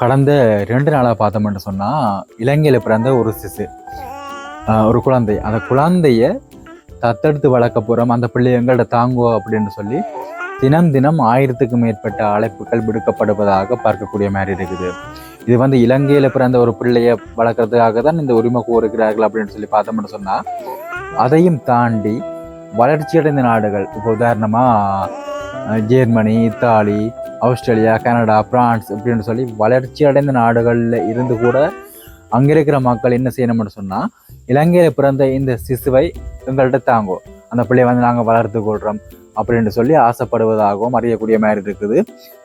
கடந்த ரெண்டு நாளாக பார்த்தோம்னு சொன்னால் இலங்கையில் பிறந்த ஒரு சிசு ஒரு குழந்தை. அந்த குழந்தைய தத்தெடுத்து வளர்க்க போகிறோம் அந்த பிள்ளை எங்கள்கிட்ட தாங்கோ அப்படின்னு சொல்லி தினம் தினம் ஆயிரத்துக்கும் மேற்பட்ட அழைப்புகள் விடுக்கப்படுவதாக பார்க்கக்கூடிய மாதிரி இருக்குது. இது வந்து இலங்கையில் பிறந்த ஒரு பிள்ளையை வளர்க்குறதுக்காக தான் இந்த உரிமை கோருகிறார்கள் அப்படின்னு சொல்லி பார்த்தோம்னு சொன்னால் அதையும் தாண்டி வளர்ச்சியடைந்த நாடுகள். இப்போ உதாரணமாக Germany Italy Australia Canada France அப்படின்னு சொல்லி வளர்ச்சி அடைந்த நாடுகளில் இருந்து கூட அங்கே இருக்கிற மக்கள் என்ன செய்யணும்னு சொன்னால் இலங்கையில் பிறந்த இந்த சிசுவை எங்கள்கிட்ட தாங்கோ. அந்த பிள்ளையை வந்து நாங்கள் வளர்த்து கொள்கிறோம் அப்படின்னு சொல்லி ஆசைப்படுவதாகவும் அறியக்கூடிய மாதிரி இருக்குது.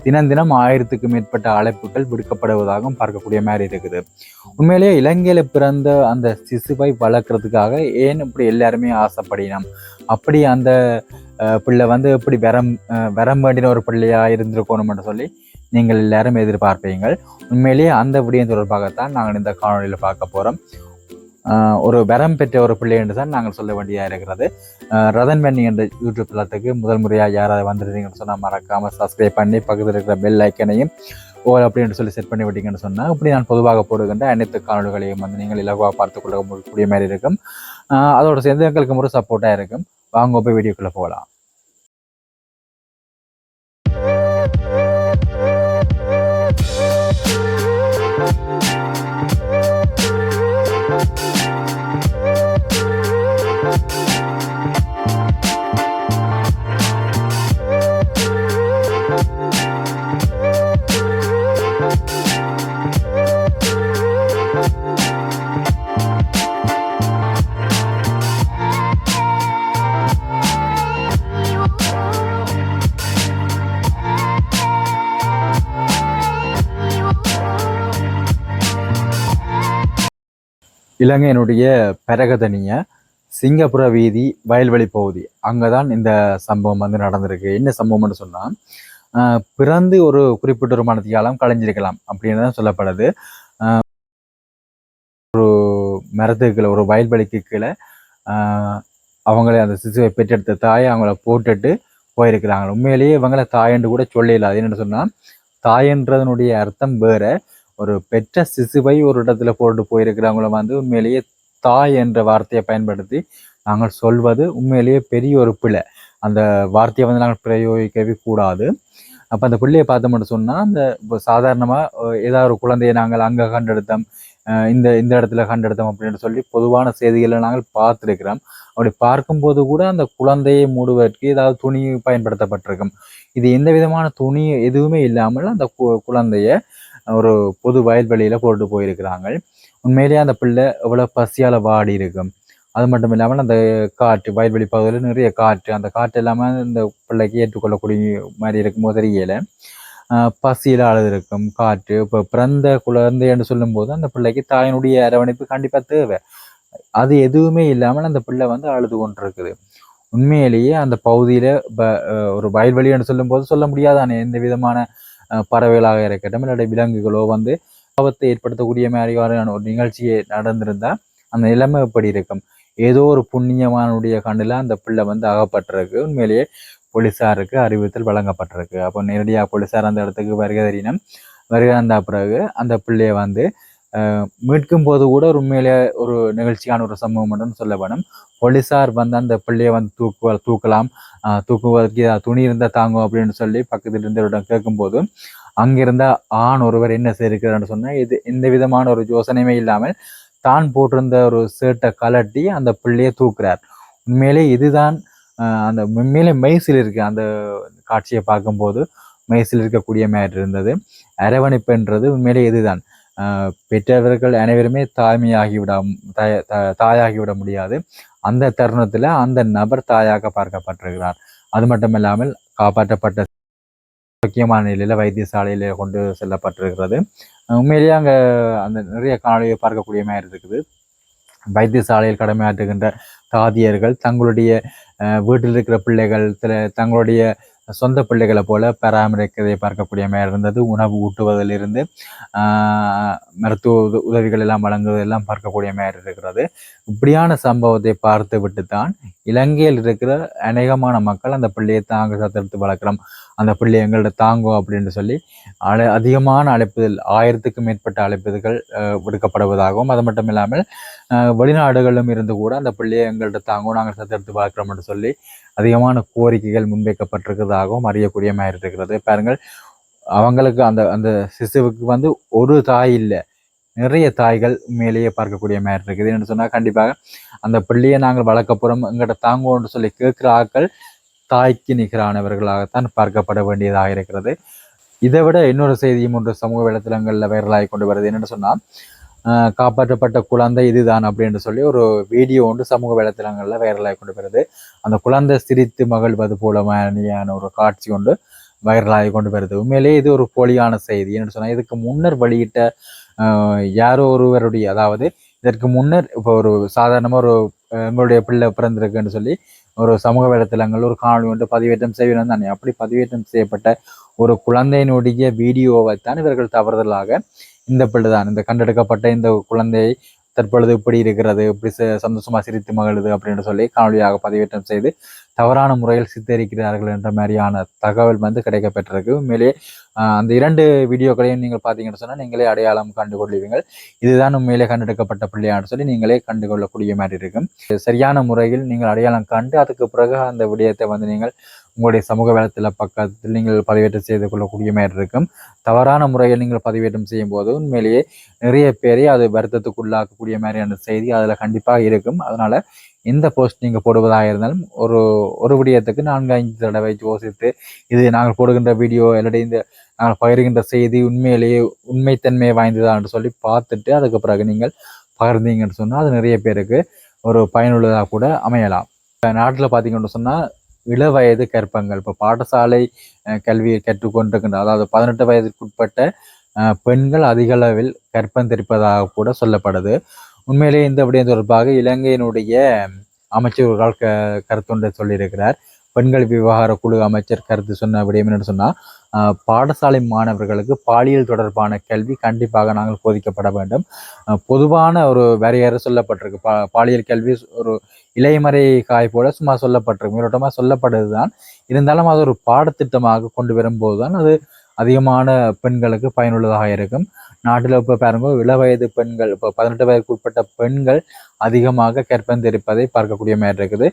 தினம் தினம் ஆயிரத்துக்கு மேற்பட்ட அழைப்புகள் விடுக்கப்படுவதாகவும் பார்க்கக்கூடிய மாதிரி இருக்குது. உண்மையிலேயே இலங்கையில் பிறந்த அந்த சிசுவை வளர்க்குறதுக்காக ஏன் இப்படி எல்லாருமே ஆசைப்படினோம்? அப்படி அந்த அஹ், பிள்ளை வந்து எப்படி வரம் வரம் வேண்டின ஒரு பிள்ளையா இருந்திருக்கணும்னு சொல்லி நீங்கள் எல்லாரும் எதிர்பார்ப்பீங்கள். உண்மையிலேயே அந்த விடயம் தொடர்பாகத்தான் நாங்கள் இந்த காணொலியில் பார்க்க போகிறோம் ஒரு வரம் பெற்ற ஒரு பிள்ளை என்று தான் நாங்கள் சொல்ல வேண்டியதாக இருக்கிறது. ரதன் பண்ணி என்ற யூடியூப் தளத்துக்கு முதல் முறையாக யாராவது வந்துருந்தீங்கன்னு சொன்னால் மறக்காமல் சப்ஸ்கிரைப் பண்ணி பக்கத்தில் இருக்கிற பெல் ஐக்கனையும் ஓல் அப்படின்னு சொல்லி செட் பண்ணி விட்டீங்கன்னு சொன்னால் இப்படி நான் பொதுவாக போடுகின்ற அனைத்து காணொலிகளையும் வந்து நீங்கள் இலகுவாக பார்த்து கொள்ள முடியக்கூடிய மாதிரி இருக்கும். அதோட சேர்ந்து எங்களுக்கு ஒரு சப்போர்ட்டாக இருக்கும். வாங்க போய் வீடியோக்குள்ளே போகலாம். இலங்கையினுடைய பெரகதனிய சிங்கப்புற வீதி வயல்வெளி பகுதி. அங்கே தான் இந்த சம்பவம் வந்து நடந்திருக்கு. என்ன சம்பவம்னு சொன்னால் பிறந்து ஒரு குறிப்பிட்ட ஒரு மனத்தியாலம் கலைஞ்சிருக்கலாம் அப்படின்னு தான் சொல்லப்படுது. ஒரு மரத்துக்கு ஒரு வயல்வெளிக்கு கீழே அவங்களை அவங்களே அந்த சிசுவை பெற்றெடுத்த தாயை அவங்கள போட்டுட்டு போயிருக்கிறாங்க. உண்மையிலேயே இவங்கள தாயன்று கூட சொல்லல. அது என்னென்னு சொன்னால் தாயன்றதனுடைய அர்த்தம் வேற. ஒரு பெற்ற சிசுவை ஒரு இடத்துல போட்டு போயிருக்கிறவங்கள வந்து உண்மையிலேயே தாய் என்ற வார்த்தையை பயன்படுத்தி நாங்கள் சொல்வது உண்மையிலேயே பெரிய ஒரு பிழை. அந்த வார்த்தையை வந்து நாங்கள் பிரயோகிக்கவே கூடாது. அப்போ அந்த பிள்ளையை பார்த்தோம்னு சொன்னால் அந்த இப்போ சாதாரணமாக ஏதாவது ஒரு குழந்தையை நாங்கள் அங்கே கண்டெடுத்தோம் அஹ் இந்த இந்த இடத்துல கண்டெடுத்தோம் அப்படின்னு சொல்லி பொதுவான செய்திகளை நாங்கள் பார்த்துருக்கிறோம். அப்படி பார்க்கும்போது கூட அந்த குழந்தையை மூடுவதற்கு ஏதாவது துணி பயன்படுத்தப்பட்டிருக்கும். இது எந்த விதமான துணி எதுவுமே இல்லாமல் அந்த கு- குழந்தைய ஒரு பொது வயல்வெளியில் போட்டு போயிருக்கிறாங்க. உண்மையிலேயே அந்த பிள்ளை எவ்வளோ பசியால் வாடி இருக்கும் அது மட்டும் இல்லாமல் அந்த காற்று வயல்வெளி பகுதியில் நிறைய காற்று அந்த காற்று இல்லாமல் இந்த பிள்ளைக்கு ஏற்றுக்கொள்ளக்கூடிய மாதிரி இருக்கும் தெரியல. பசியில் அழுது இருக்கும் காற்று இப்போ பிறந்த குழந்தைன்னு சொல்லும்போது அந்த பிள்ளைக்கு தாயினுடைய அரவணைப்பு கண்டிப்பாக தேவை. அது எதுவுமே இல்லாமல் அந்த பிள்ளை வந்து அழுது கொண்டிருக்குது. உண்மையிலேயே அந்த பகுதியில் ஒரு வயல்வெளின்னு சொல்லும்போது சொல்ல முடியாதானே? எந்த விதமான பறவைகளாக இருக்கட்டும் இல்லாட்டி விலங்குகளோ வந்து ஆபத்தை ஏற்படுத்தக்கூடிய மாதிரியான ஒரு நிகழ்ச்சியை நடந்திருந்தால் அந்த நிலைமை எப்படி இருக்கும்? ஏதோ ஒரு புண்ணியமானுடைய கண்ணில் அந்த பிள்ளை வந்து அகப்பட்டிருக்கு. உண்மையிலேயே போலீஸாருக்கு அறிவுறுத்தல் வழங்கப்பட்டிருக்கு. அப்போ நேரடியாக போலீஸார் அந்த இடத்துக்கு வருகை தெரியினம் வருகை வந்த பிறகு அந்த பிள்ளையை வந்து மீட்கும் போது கூட ஒரு உண்மையிலே ஒரு நிகழ்ச்சியான ஒரு சம்பவம் மட்டும் சொல்ல வேணும். போலீஸார் வந்து அந்த பிள்ளையை வந்து தூக்கு தூக்கலாம். தூக்குவதற்கு துணி இருந்தால் தாங்கும் அப்படின்னு சொல்லி பக்கத்தில் இருந்தவரிடம் கேட்கும்போது அங்கிருந்த ஆண் ஒருவர் என்ன செய்திருக்கிறார்னு சொன்னால் இது எந்த விதமான ஒரு யோசனையுமே இல்லாமல் தான் போட்டிருந்த ஒரு சேட்டை கலட்டி அந்த பிள்ளையை தூக்குறார். உண்மையிலே இதுதான் அந்த உண்மையிலே மெய்சில் இருக்கு அந்த காட்சியை பார்க்கும்போது மெய்சில் இருக்கக்கூடிய மாதிரி இருந்தது. அரவணைப்புன்றது உண்மையிலே இதுதான். பெற்றவர்கள் அனைவருமே தாய்மையாகிவிட தாய் தாயாகி தாயாகிவிட முடியாது. அந்த தருணத்தில் அந்த நபர் தாயாக பார்க்கப்பட்டிருக்கிறார். அது மட்டும் இல்லாமல் காப்பாற்றப்பட்ட முக்கியமான நிலையில் வைத்தியசாலையில் கொண்டு செல்லப்பட்டிருக்கிறது. உண்மையிலேயே அங்கே அந்த நிறைய காணொலியை பார்க்கக்கூடிய மாதிரி இருக்குது. வைத்தியசாலையில் கடமையாற்றுகின்ற தாதியர்கள் தங்களுடைய வீட்டில் இருக்கிற பிள்ளைகள் தங்களுடைய சொந்த பிள்ளைகளை போல பராமரிக்கதை பார்க்கக்கூடிய மாதிரி இருந்தது. உணவு ஊட்டுவதிலிருந்து ஆஹ், மருத்துவ உதவிகள் எல்லாம் வழங்குவதெல்லாம் பார்க்கக்கூடிய மாதிரி இருக்கிறது. இப்படியான சம்பவத்தை பார்த்து விட்டு தான் இலங்கையில் இருக்கிற அநேகமான மக்கள் அந்த பிள்ளையை தாங்க சத்தெடுத்து வளர்க்குறோம். அந்த பிள்ளை எங்கள்கிட்ட தாங்கும் அப்படின்னு சொல்லி அழை அதிகமான அழைப்புதல் ஆயிரத்துக்கும் மேற்பட்ட அழைப்புதல்கள் விடுக்கப்படுவதாகவும் அது மட்டும் இல்லாமல் வெளிநாடுகளிலும் இருந்து கூட அந்த பிள்ளையை எங்கள்கிட்ட தாங்கும் நாங்கள் சத்தெடுத்து வளர்க்குறோம் சொல்லி அதிகமான கோரிக்கைகள் முன்வைக்கப்பட்டிருக்கிறதாகவும் அறியக்கூடிய மாதிரி இருக்கிறது பாருங்கள் அவங்களுக்கு அந்த அந்த சிசுவுக்கு வந்து ஒரு தாய் இல்லை. நிறைய தாய்கள் உண்மையிலேயே பார்க்கக்கூடிய மாதிரி இருக்குது. என்று சொன்னால் கண்டிப்பாக அந்த பிள்ளையை நாங்கள் வளர்க்க போகிறோம் எங்கிட்ட தாங்குவோம்னு சொல்லி கேட்குற ஆட்கள் தாய்க்கு நிகரானவர்களாகத்தான் பார்க்கப்பட வேண்டியதாக இருக்கிறது. இதை விட இன்னொரு செய்தியும் ஒன்று சமூக வலைத்தளங்களில் வைரலாகி கொண்டு வருது. என்னென்னு சொன்னால் ஆஹ் காப்பாற்றப்பட்ட குழந்தை இதுதான் அப்படின்னு சொல்லி ஒரு வீடியோ ஒன்று சமூக வலைத்தளங்களில் வைரலாகி கொண்டு வருது. அந்த குழந்தை சிரித்து மகிழ்வது போல மாதிரியான ஒரு காட்சி ஒன்று வைரலாகி கொண்டு வருது. உண்மையிலேயே இது ஒரு போலியான செய்தி. என்னென்னு சொன்னால் இதுக்கு முன்னர் வெளியிட்ட யாரோ ஒருவருடைய அதாவது இதற்கு முன்னர் இப்போ ஒரு சாதாரணமாக ஒரு எங்களுடைய பிள்ளை பிறந்திருக்குன்னு சொல்லி ஒரு சமூக வலைத்தளங்கள் ஒரு காணொலி ஒன்று பதிவேற்றம் செய்யணும் தானே அப்படி பதிவேற்றம் செய்யப்பட்ட ஒரு குழந்தையினுடைய வீடியோவை தான் இவர்கள் தவறுதலாக இந்த பிள்ளை தான் இந்த கண்டெடுக்கப்பட்ட இந்த குழந்தை தற்பொழுது இப்படி இருக்கிறது இப்படி ச- சந்தோஷமா சிரித்து மகிழுது அப்படின்னு சொல்லி காணொலியாக பதிவேற்றம் செய்து தவறான முறையில் சித்தரிக்கிறார்கள் என்ற மாதிரியான தகவல் வந்து கிடைக்கப்பட்டிருக்கு உண்மையிலேயே அந்த இரண்டு வீடியோக்களையும் நீங்கள் பார்த்தீங்கன்னு சொன்னால் நீங்களே அடையாளம் கண்டுகொள்வீங்கள் இதுதான் உண்மையிலே கண்டெடுக்கப்பட்ட பிள்ளையான்னு சொல்லி நீங்களே கண்டுகொள்ளக்கூடிய மாதிரி இருக்கும். சரியான முறையில் நீங்கள் அடையாளம் கண்டு அதுக்கு பிறகு அந்த விடயத்தை வந்து நீங்கள் உங்களுடைய சமூக வலைத்தள பக்கத்தில் நீங்கள் பதிவேற்றம் செய்து கொள்ளக்கூடிய மாதிரி இருக்கும். தவறான முறையில் நீங்கள் பதிவேற்றம் செய்யும் போது உண்மையிலேயே நிறைய பேரை அது வருத்தத்துக்குள்ளாக்கக்கூடிய மாதிரியான செய்தி அதில் கண்டிப்பாக இருக்கும். அதனால எந்த போஸ்ட் நீங்கள் போடுவதாக இருந்தாலும் ஒரு ஒரு விடயத்துக்கு நான்கு ஐந்து தடவை யோசித்து இது நாங்கள் போடுகின்ற வீடியோ இல்லாட்டி இந்த நாங்கள் பகிர்கின்ற செய்தி உண்மையிலேயே உண்மைத்தன்மை வாய்ந்ததான்னு சொல்லி பார்த்துட்டு அதுக்கு பிறகு நீங்கள் பகிர்ந்தீங்கன்னு சொன்னால் அது நிறைய பேருக்கு ஒரு பயனுள்ளதாக கூட அமையலாம். நாட்டில் பார்த்தீங்கன்னு சொன்னால் இளவயது கற்பங்கள் இப்போ பாடசாலை கல்வியை கற்றுக்கொண்டிருக்கின்ற அதாவது பதினெட்டு வயதுக்குட்பட்ட அஹ், பெண்கள் அதிக அளவில் கற்பம் தெரிப்பதாக கூட சொல்லப்படுது. உண்மையிலேயே இந்த விடயம் தொடர்பாக இலங்கையினுடைய அமைச்சர்கள் க கருத்தொன்றை சொல்லியிருக்கிறார். பெண்கள் விவகார குழு அமைச்சர் கருத்து சொன்ன விடயம் என்னன்னு சொன்னால் பாடசாலை மாணவர்களுக்கு பாலியல் தொடர்பான கல்வி கண்டிப்பாக நாங்கள் போதிக்கப்பட வேண்டும். பொதுவான ஒரு வரையறை சொல்லப்பட்டிருக்கு. பா பாலியல் கல்வி ஒரு இலைமறை காய் போல சும்மா சொல்லப்பட்டிருக்கு. மேலோட்டமாக சொல்லப்படுது தான் இருந்தாலும் அது ஒரு பாடத்திட்டமாக கொண்டு வரும்போது தான் அது அதிகமான பெண்களுக்கு பயனுள்ளதாக இருக்கும். நாட்டில் இப்போ பாருங்க இளவயது பெண்கள் இப்போ பதினெட்டு வயதுக்கு உட்பட்ட பெண்கள் அதிகமாக கற்பந்தரிப்பதை பார்க்கக்கூடிய மாதிரி இருக்குது.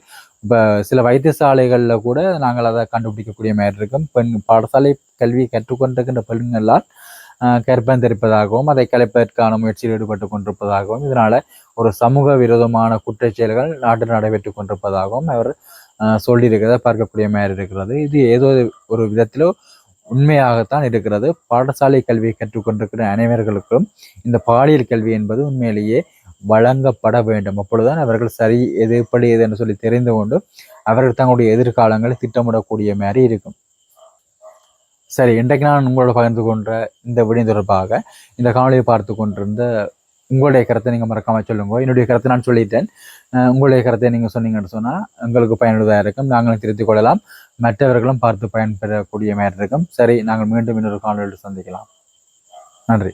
இப்போ சில வைத்தியசாலைகளில் கூட நாங்கள் அதை கண்டுபிடிக்கக்கூடிய மாதிரி இருக்கும். பெண் பாடசாலை கல்வி கற்றுக்கொண்டிருக்கின்ற பெண்களால் ஆஹ் கற்பந்தரிப்பதாகவும் அதை கலைப்பதற்கான முயற்சியில் ஈடுபட்டு கொண்டிருப்பதாகவும் இதனால ஒரு சமூக விரோதமான குற்றச் செயல்கள் நாட்டில் நடைபெற்று கொண்டிருப்பதாகவும் அவர் சொல்லியிருக்கிறத பார்க்கக்கூடிய மாதிரி இருக்கிறது. இது ஏதோ ஒரு விதத்திலோ உண்மையாகத்தான் இருக்கிறது. பாடசாலை கல்வியை கற்றுக்கொண்டிருக்கிற அனைவர்களுக்கும் இந்த பாலியல் கல்வி என்பது உண்மையிலேயே வழங்கப்பட வேண்டும். அப்பொழுதுதான் அவர்கள் சரி எது எப்படி எது என்று சொல்லி தெரிந்து கொண்டு அவர்கள் தங்களுடைய எதிர்காலங்களை திட்டமிடக்கூடிய மாதிரி இருக்கும். சரி இன்றைக்கு நான் உங்களோட பகிர்ந்து கொண்ட இந்த விடை தொடர்பாக இந்த காணொலியை பார்த்து கொண்டிருந்த உங்களுடைய கருத்தை நீங்கள் மறக்காமல் சொல்லுங்க. என்னுடைய கருத்தை நான் சொல்லிட்டேன். உங்களுடைய கருத்தை நீங்கள் சொன்னீங்கன்னு சொன்னால் உங்களுக்கு பயனுள்ளதாக இருக்கும். நாங்களும் திருத்திக் கொள்ளலாம். மற்றவர்களும் பார்த்து பயன்பெறக்கூடிய மாதிரி இருக்கும். சரி நாங்கள் மீண்டும் இன்னொரு காணொலியில் சந்திக்கலாம். நன்றி.